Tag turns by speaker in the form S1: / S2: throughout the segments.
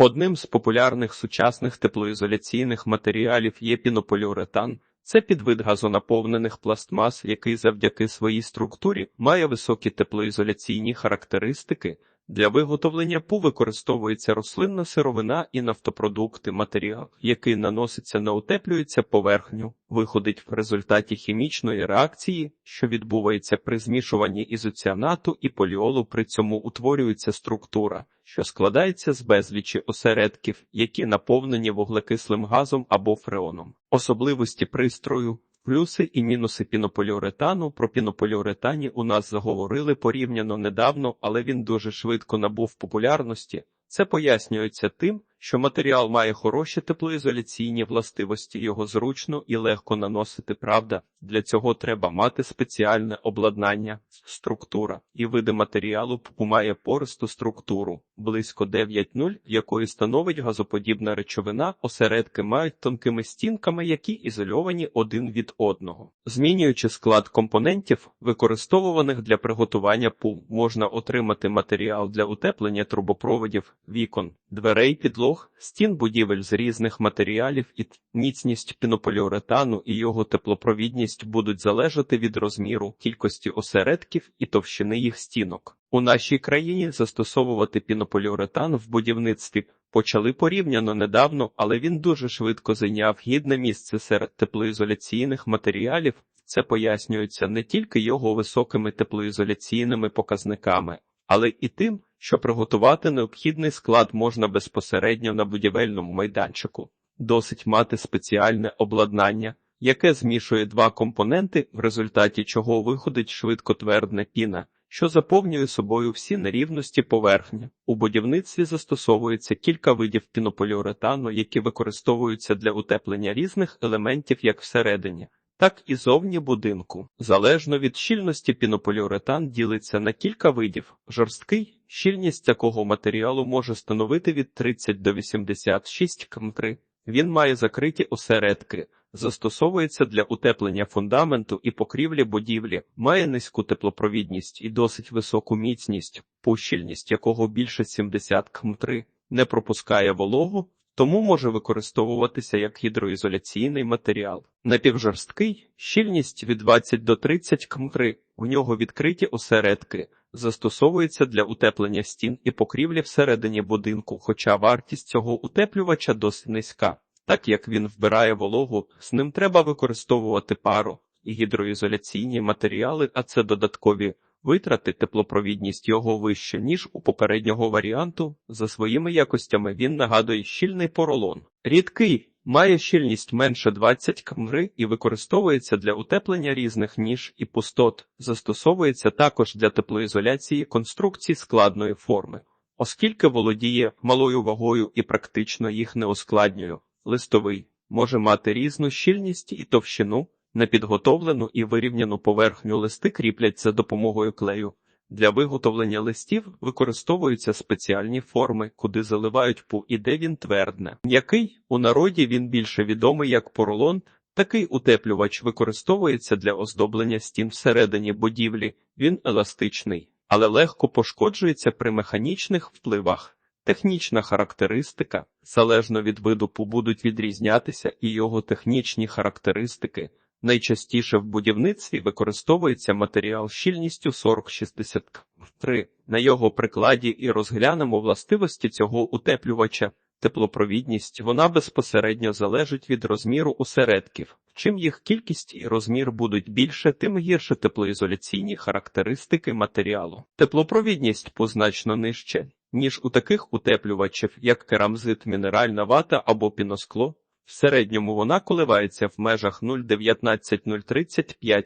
S1: Одним з популярних сучасних теплоізоляційних матеріалів є пінополіуретан. Це підвид газонаповнених пластмас, який завдяки своїй структурі має високі теплоізоляційні характеристики. Для виготовлення ПУ використовується рослинна сировина і нафтопродукти, матеріал, який наноситься на утеплюється поверхню, виходить в результаті хімічної реакції, що відбувається при змішуванні ізоціанату і поліолу. При цьому утворюється структура, що складається з безлічі осередків, які наповнені вуглекислим газом або фреоном. Особливості пристрою. Плюси і мінуси пінополіуретану. Про пінополіуретані у нас заговорили порівняно недавно, але він дуже швидко набув популярності. Це пояснюється тим, що матеріал має хороші теплоізоляційні властивості, його зручно і легко наносити. Правда, для цього треба мати спеціальне обладнання, структура і види матеріалу має пористу структуру близько 9,0, якої становить газоподібна речовина. Осередки мають тонкими стінками, які ізольовані один від одного. Змінюючи склад компонентів, використовуваних для приготування ПУ, можна отримати матеріал для утеплення трубопроводів, вікон, дверей, підлог, стін будівель з різних матеріалів і міцність пінополіуретану і його теплопровідність будуть залежати від розміру, кількості осередків і товщини їх стінок. У нашій країні застосовувати пінополіуретан в будівництві почали порівняно недавно, але він дуже швидко зайняв гідне місце серед теплоізоляційних матеріалів. Це пояснюється не тільки його високими теплоізоляційними показниками, але і тим, що приготувати необхідний склад можна безпосередньо на будівельному майданчику. Досить мати спеціальне обладнання, яке змішує два компоненти, в результаті чого виходить швидкотвердна піна, що заповнює собою всі нерівності поверхні. У будівництві застосовується кілька видів пінополіуретану, які використовуються для утеплення різних елементів як всередині, так і зовні будинку. Залежно від щільності пінополіуретан ділиться на кілька видів. Жорсткий щільність такого матеріалу може становити від 30 до 86 км3. Він має закриті осередки, застосовується для утеплення фундаменту і покрівлі будівлі, має низьку теплопровідність і досить високу міцність, пущільність якого більше 70 км3, не пропускає вологу, тому може використовуватися як гідроізоляційний матеріал. Напівжорсткий щільність від 20 до 30 км3, у нього відкриті осередки, застосовується для утеплення стін і покрівлі всередині будинку, хоча вартість цього утеплювача досить низька. Так як він вбирає вологу, з ним треба використовувати пару і гідроізоляційні матеріали, а це додаткові витрати, теплопровідність його вище, ніж у попереднього варіанту. За своїми якостями він нагадує щільний поролон. Рідкий має щільність менше 20 кмри і використовується для утеплення різних ніж і пустот, застосовується також для теплоізоляції конструкцій складної форми, оскільки володіє малою вагою і практично їх не ускладнює. Листовий може мати різну щільність і товщину, непідготовлену і вирівняну поверхню листи кріплять за допомогою клею. Для виготовлення листів використовуються спеціальні форми, куди заливають пу і де він твердне. М'який у народі він більше відомий як поролон. Такий утеплювач використовується для оздоблення стін всередині будівлі. Він еластичний, але легко пошкоджується при механічних впливах. Технічна характеристика залежно від виду пу будуть відрізнятися і його технічні характеристики. Найчастіше в будівництві використовується матеріал щільністю 40-63. На його прикладі і розглянемо властивості цього утеплювача. Теплопровідність вона безпосередньо залежить від розміру осередків. Чим їх кількість і розмір будуть більше, тим гірше теплоізоляційні характеристики матеріалу. Теплопровідність позначно нижче, ніж у таких утеплювачів, як керамзит, мінеральна вата або піноскло. В середньому вона коливається в межах 0,19-0,35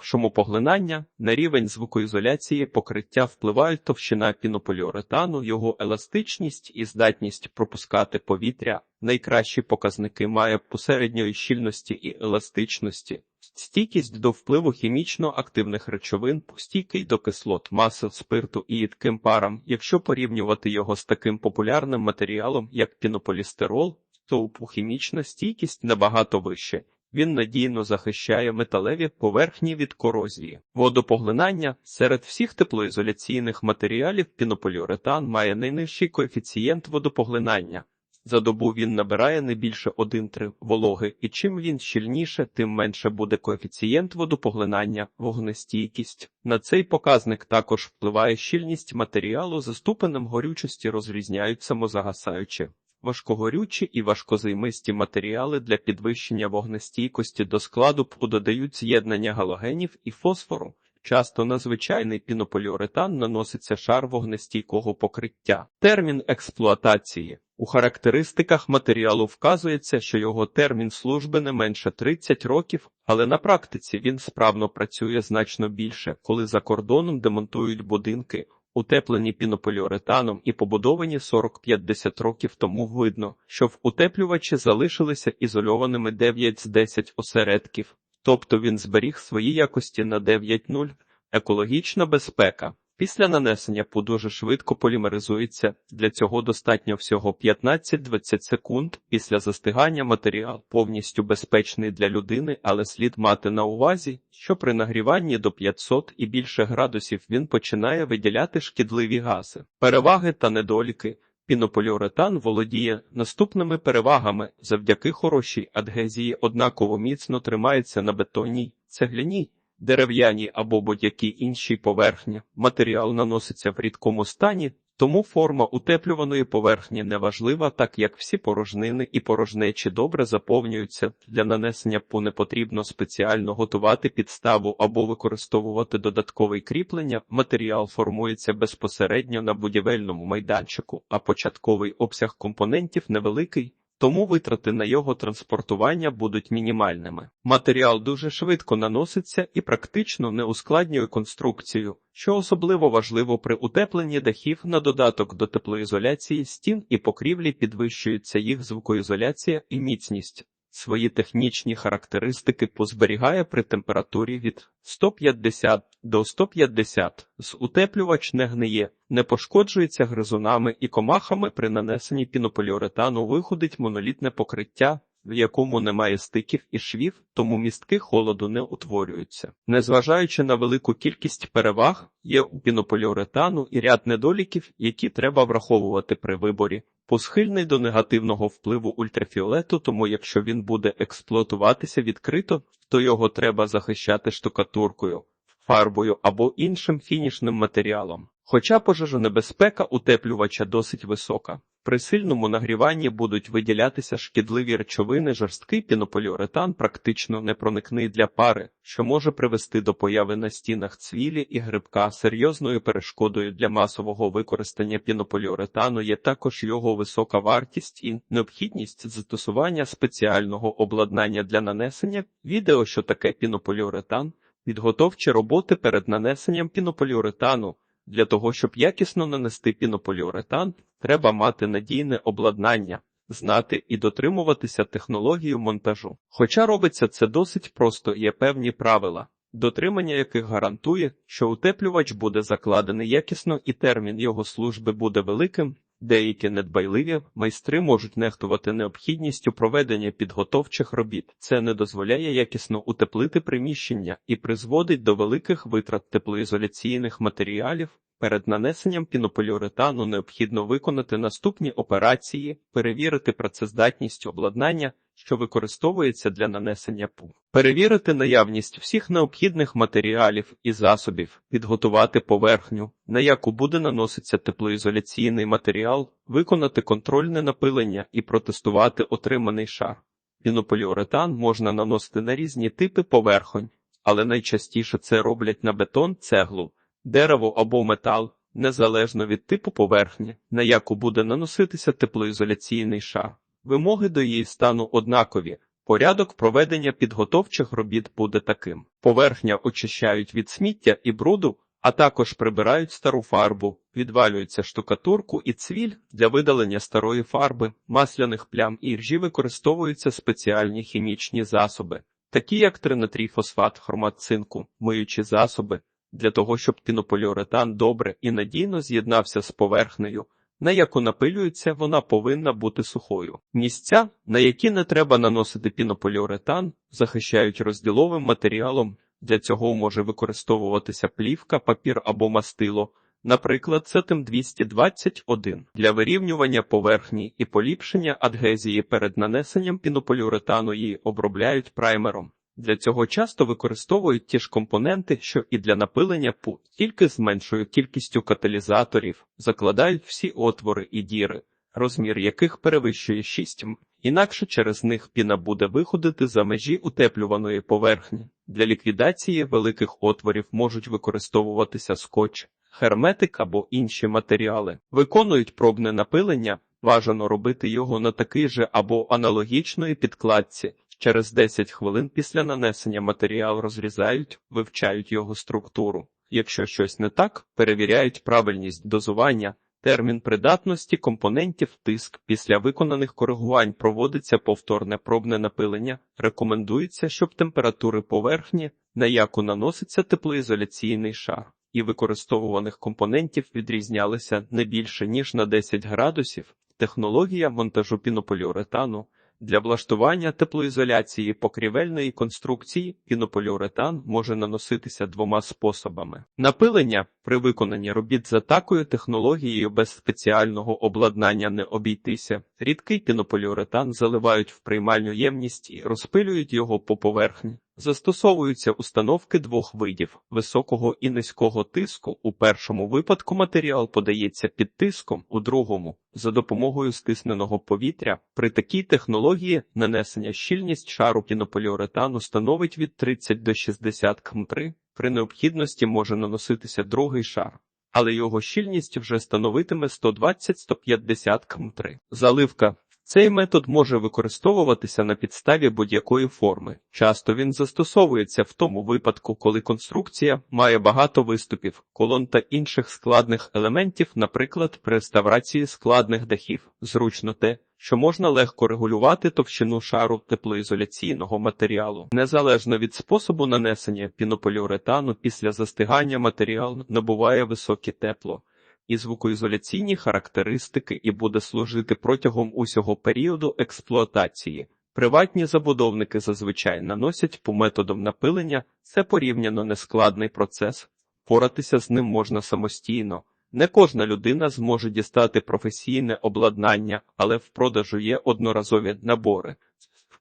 S1: шумопоглинання, на рівень звукоізоляції покриття впливають товщина пінополіуретану, його еластичність і здатність пропускати повітря. Найкращі показники має посередньої щільності і еластичності, стійкість до впливу хімічно активних речовин, стійкий до кислот, масел, спирту і їдким парам. Якщо порівнювати його з таким популярним матеріалом, як пінополістирол, то хімічна стійкість набагато вище, Він надійно захищає металеві поверхні від корозії. Водопоглинання серед всіх теплоізоляційних матеріалів пінополіуретан має найнижчий коефіцієнт водопоглинання. За добу він набирає не більше 1,3 вологи, і чим він щільніше, тим менше буде коефіцієнт водопоглинання, вогнестійкість. На цей показник також впливає щільність матеріалу за ступенем горючості розрізняють самозагасаючі. Важкогорючі і важкозаймисті матеріали для підвищення вогнестійкості до складу додають з'єднання галогенів і фосфору. Часто на звичайний пінополіуретан наноситься шар вогнестійкого покриття. Термін експлуатації у характеристиках матеріалу вказується, що його термін служби не менше 30 років, але на практиці він справно працює значно більше, коли за кордоном демонтують будинки, утеплені пінополіуретаном і побудовані 40-50 років тому видно, що в утеплювачі залишилися ізольованими 9 з 10 осередків, тобто він зберіг свої якості на 9.0. Екологічна безпека. Після нанесення пу дуже швидко полімеризується, для цього достатньо всього 15-20 секунд. Після застигання матеріал повністю безпечний для людини, але слід мати на увазі, що при нагріванні до 500 і більше градусів він починає виділяти шкідливі гази. Переваги та недоліки. Пінополіуретан володіє наступними перевагами завдяки хорошій адгезії однаково міцно тримається на бетонній, цегляній, дерев'яній або будь-якій іншій поверхні. Матеріал наноситься в рідкому стані, тому форма утеплюваної поверхні неважлива, так як всі порожнини і порожнечі добре заповнюються. Для нанесення пу не потрібно спеціально готувати підставу або використовувати додаткове кріплення. Матеріал формується безпосередньо на будівельному майданчику, а початковий обсяг компонентів невеликий. Тому витрати на його транспортування будуть мінімальними. Матеріал дуже швидко наноситься і практично не ускладнює конструкцію, що особливо важливо при утепленні дахів на додаток до теплоізоляції стін і покрівлі підвищується їх звукоізоляція і міцність. Свої технічні характеристики позберігає при температурі від 150 до 150. З утеплювач не гниє, не пошкоджується гризунами і комахами при нанесенні пінополіуретану виходить монолітне покриття, в якому немає стиків і швів, тому містки холоду не утворюються. Незважаючи на велику кількість переваг, є у пінополіуретану і ряд недоліків, які треба враховувати при виборі. Посхильний до негативного впливу ультрафіолету, тому якщо він буде експлуатуватися відкрито, то його треба захищати штукатуркою, фарбою або іншим фінішним матеріалом. Хоча пожежонебезпека утеплювача досить висока. При сильному нагріванні будуть виділятися шкідливі речовини, жорсткий пінополіуретан практично непроникний для пари, що може привести до появи на стінах цвілі і грибка. Серйозною перешкодою для масового використання пінополіуретану є також його висока вартість і необхідність застосування спеціального обладнання для нанесення. Відео, що таке пінополіуретан, підготовчі роботи перед нанесенням пінополіуретану. Для того, щоб якісно нанести пінополіуретан, треба мати надійне обладнання, знати і дотримуватися технологію монтажу. Хоча робиться це досить просто, є певні правила, дотримання яких гарантує, що утеплювач буде закладений якісно і термін його служби буде великим. Деякі недбайливі майстри можуть нехтувати необхідністю проведення підготовчих робіт. Це не дозволяє якісно утеплити приміщення і призводить до великих витрат теплоізоляційних матеріалів. Перед нанесенням пінополіуретану необхідно виконати наступні операції, перевірити працездатність обладнання, що використовується для нанесення пу, перевірити наявність всіх необхідних матеріалів і засобів, підготувати поверхню, на яку буде наноситься теплоізоляційний матеріал, виконати контрольне напилення і протестувати отриманий шар. Пінополіуретан можна наносити на різні типи поверхонь, але найчастіше це роблять на бетон, цеглу дерево або метал, незалежно від типу поверхні, на яку буде наноситися теплоізоляційний шар. Вимоги до її стану однакові. Порядок проведення підготовчих робіт буде таким: поверхня очищають від сміття і бруду, а також прибирають стару фарбу, відвалюється штукатурку і цвіль для видалення старої фарби, масляних плям і ржі використовуються спеціальні хімічні засоби, такі як тринатрійфосфат хромат цинку, миючі засоби, для того, щоб пінополіуретан добре і надійно з'єднався з поверхнею, на яку напилюється, вона повинна бути сухою. Місця, на які не треба наносити пінополіуретан, захищають розділовим матеріалом. Для цього може використовуватися плівка, папір або мастило. Наприклад, цетим 221 для вирівнювання поверхні і поліпшення адгезії перед нанесенням пінополіуретану її обробляють праймером. Для цього часто використовують ті ж компоненти, що і для напилення пу, тільки з меншою кількістю каталізаторів, закладають всі отвори і діри, розмір яких перевищує 6 м. Інакше через них піна буде виходити за межі утеплюваної поверхні. Для ліквідації великих отворів можуть використовуватися скотч, герметик або інші матеріали. Виконують пробне напилення, бажано робити його на такий же або аналогічної підкладці. Через 10 хвилин після нанесення матеріал розрізають, вивчають його структуру. Якщо щось не так, перевіряють правильність дозування, термін придатності компонентів, тиск. Після виконаних коригувань проводиться повторне пробне напилення. Рекомендується, щоб температури поверхні, на яку наноситься теплоізоляційний шар, і використовуваних компонентів відрізнялися не більше ніж на 10 градусів. Технологія монтажу пінополіуретану для влаштування теплоізоляції покрівельної конструкції пінополіуретан може наноситися двома способами. Напилення при виконанні робіт за такою технологією без спеціального обладнання не обійтися. Рідкий пінополіуретан заливають в приймальну ємність і розпилюють його по поверхні. Застосовуються установки двох видів високого і низького тиску. У першому випадку матеріал подається під тиском, у другому за допомогою стисненого повітря. При такій технології нанесення щільність шару пінополіуретану становить від 30 до 60 км3. При необхідності може наноситися другий шар. Але його щільність вже становитиме 120-150 км3. Заливка цей метод може використовуватися на підставі будь-якої форми. Часто він застосовується в тому випадку, коли конструкція має багато виступів, колон та інших складних елементів, наприклад, при реставрації складних дахів. Зручно те, що можна легко регулювати товщину шару теплоізоляційного матеріалу. Незалежно від способу нанесення пінополіуретану після застигання матеріал набуває високе тепло і звукоізоляційні характеристики і буде служити протягом усього періоду експлуатації. Приватні забудовники зазвичай наносять по методам напилення, це порівняно нескладний процес, поратися з ним можна самостійно. Не кожна людина зможе дістати професійне обладнання, але в продажу є одноразові набори,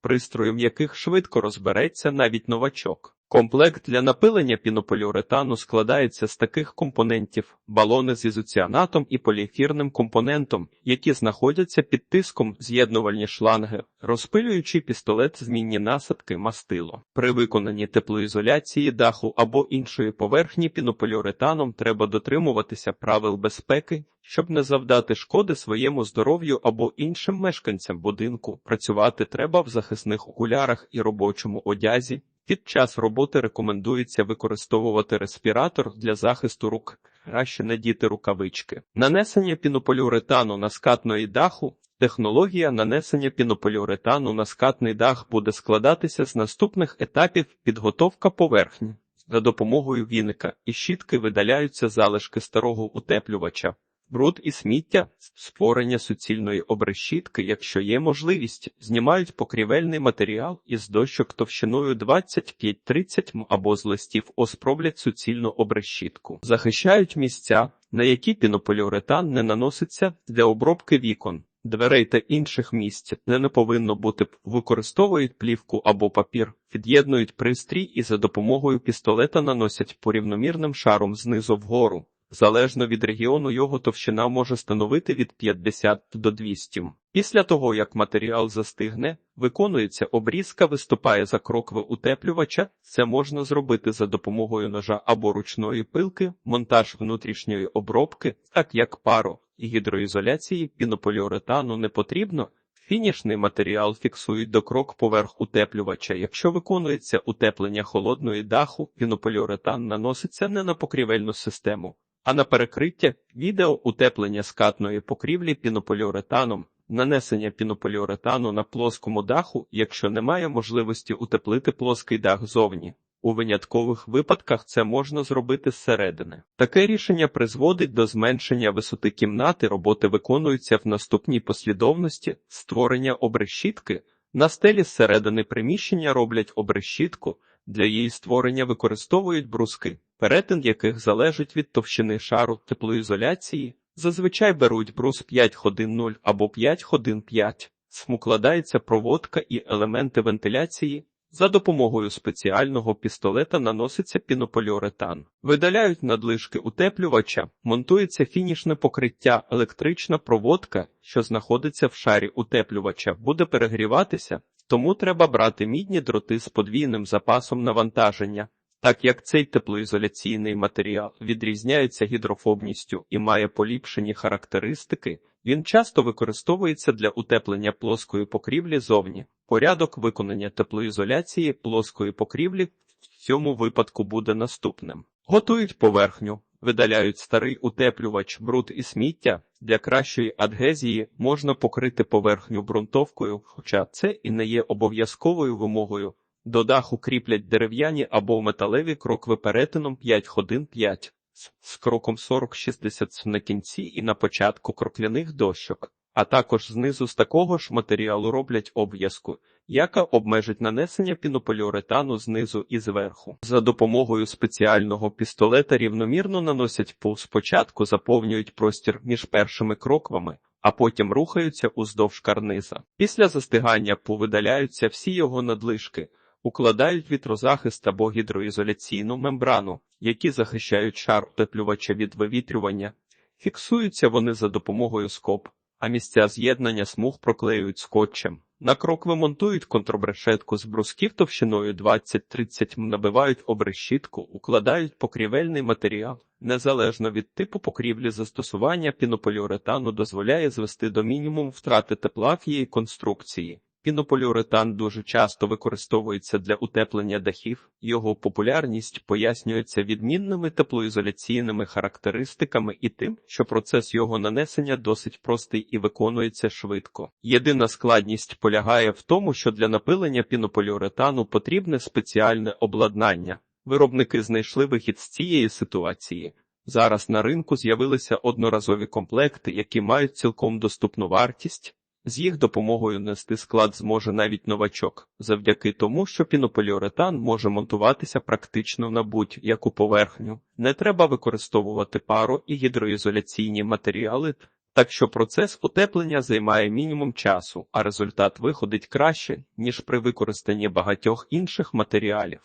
S1: пристроєм яких швидко розбереться навіть новачок. Комплект для напилення пінополіуретану складається з таких компонентів: балони з ізоціанатом і поліефірним компонентом, які знаходяться під тиском з'єднувальні шланги, розпилюючий пістолет, змінні насадки, мастило. При виконанні теплоізоляції даху або іншої поверхні пінополіуретаном треба дотримуватися правил безпеки, щоб не завдати шкоди своєму здоров'ю або іншим мешканцям будинку. Працювати треба в захисних окулярах і робочому одязі. Під час роботи рекомендується використовувати респіратор для захисту рук, краще надіти рукавички. Нанесення пінополіуретану на скатної даху. Технологія нанесення пінополіуретану на скатний дах буде складатися з наступних етапів підготовка поверхні. За допомогою віника і щітки видаляються залишки старого утеплювача. Бруд і сміття, створення суцільної обрешітки, якщо є можливість, знімають покрівельний матеріал із дощок товщиною 25-30 м або з листів оспроблять суцільну обрешітку, захищають місця, на які пінополіуретан не наноситься для обробки вікон. Дверей та інших місць, де не повинно бути, використовують плівку або папір, під'єднують пристрій і за допомогою пістолета наносять порівномірним шаром знизу вгору. Залежно від регіону його товщина може становити від 50 до 200. Після того, як матеріал застигне, виконується обрізка, виступає за крокви утеплювача. Це можна зробити за допомогою ножа або ручної пилки, монтаж внутрішньої обробки, так як паро і гідроізоляції пінополіуретану не потрібно. Фінішний матеріал фіксують до крок поверх утеплювача. Якщо виконується утеплення холодної даху, пінополіуретан наноситься не на покрівельну систему, а на перекриття відео утеплення скатної покрівлі пінополіуретаном, нанесення пінополіуретану на плоскому даху, якщо немає можливості утеплити плоский дах зовні. У виняткових випадках це можна зробити зсередини. Таке рішення призводить до зменшення висоти кімнати. Роботи виконуються в наступній послідовності: створення обрешітки. На стелі зсередини приміщення роблять обрешітку. Для її створення використовують бруски, перетин яких залежить від товщини шару теплоізоляції. Зазвичай беруть брус 5 ходин 0 або 5 ходин 5. Смукладається проводка і елементи вентиляції. За допомогою спеціального пістолета наноситься пінополіуретан. Видаляють надлишки утеплювача, монтується фінішне покриття, електрична проводка, що знаходиться в шарі утеплювача, буде перегріватися, тому треба брати мідні дроти з подвійним запасом навантаження. Так як цей теплоізоляційний матеріал відрізняється гідрофобністю і має поліпшені характеристики, він часто використовується для утеплення плоскої покрівлі зовні. Порядок виконання теплоізоляції плоскої покрівлі в цьому випадку буде наступним: готують поверхню, видаляють старий утеплювач, бруд і сміття. Для кращої адгезії можна покрити поверхню ґрунтовкою, хоча це і не є обов'язковою вимогою. До даху кріплять дерев'яні або металеві крокви перетином 5 ходин 5 з кроком 40-60 на кінці і на початку крокляних дощок, а також знизу з такого ж матеріалу роблять обв'язку, яка обмежить нанесення пінополіуретану знизу і зверху. За допомогою спеціального пістолета рівномірно наносять пул спочатку заповнюють простір між першими кроквами, а потім рухаються уздовж карниза. Після застигання повидаляються всі його надлишки. Укладають вітрозахист або гідроізоляційну мембрану, які захищають шар утеплювача від вивітрювання. Фіксуються вони за допомогою скоб, а місця з'єднання смуг проклеюють скотчем. На крок вимонтують контрбрешетку з брусків товщиною 20-30 м, набивають обрешітку, укладають покрівельний матеріал. Незалежно від типу покрівлі застосування пінополіуретану дозволяє звести до мінімуму втрати тепла в її конструкції. Пінополіуретан дуже часто використовується для утеплення дахів, його популярність пояснюється відмінними теплоізоляційними характеристиками і тим, що процес його нанесення досить простий і виконується швидко. Єдина складність полягає в тому, що для напилення пінополіуретану потрібне спеціальне обладнання. Виробники знайшли вихід з цієї ситуації. Зараз на ринку з'явилися одноразові комплекти, які мають цілком доступну вартість. З їх допомогою нести склад зможе навіть новачок, завдяки тому, що пінополіуретан може монтуватися практично на будь-яку поверхню. Не треба використовувати пару і гідроізоляційні матеріали, так що процес утеплення займає мінімум часу, а результат виходить краще, ніж при використанні багатьох інших матеріалів.